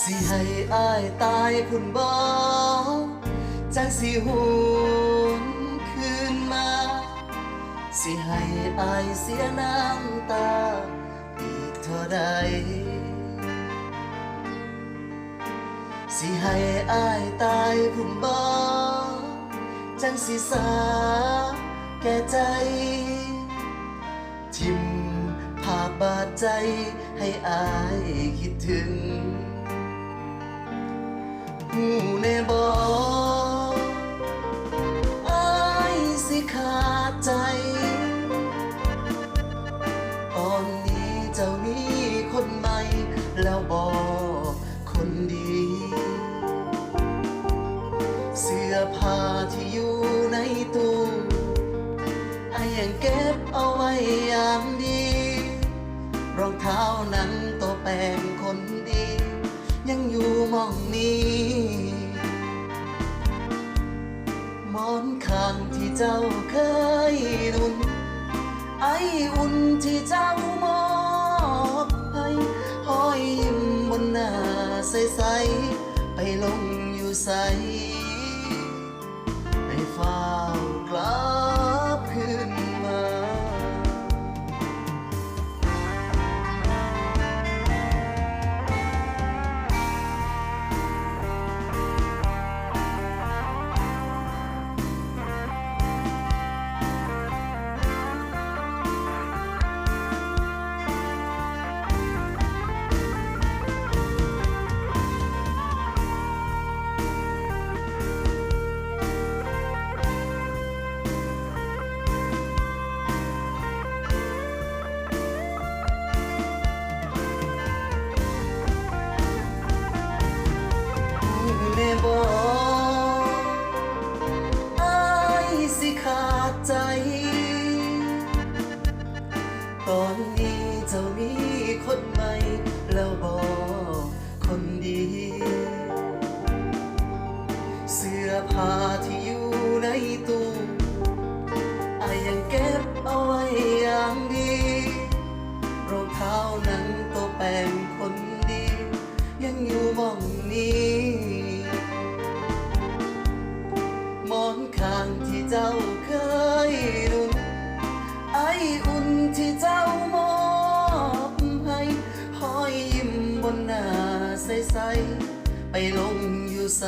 สิให้อายตายพุ่นบ่จังสิหูนคืนมา สิให้อายเสียน้ำตา อีกเท่าใด สิให้อายตายพุ่นบ่จังสิสาแก่ใจ ทิมภาพบาดใจให้อายคิดถึง หูแน่บอไอายสิขาดใจ ตอนนี้เจ้ามีคนใหม่ แล้วบอกคนดี เสื้อผ้าที่อยู่ในตู้ไอ้ยังเก็บเอาไว้อย่างดีรองเท้านั้นตัวแปลงคนดี ยังอยู่มองนี้ มอนข้างที่เจ้าเคยนุนไออุ่นที่เจ้ามอบให้ห้อยยิ้มบนหน้าใสๆไปลงอยู่ใสในฟ้า เจ้ามีคนใหม่ แล้วบอกคนดี เสื้อผ้าที่อยู่ในตู้อายังเก็บเอาไว้อย่างดีรองเท้านั้นตัวแปลงคนดี ยังอยู่มองนี้หมอนข้างที่เจ้าเคยนุนไออุ่นที่เจ้า ไปลงอยู่ใส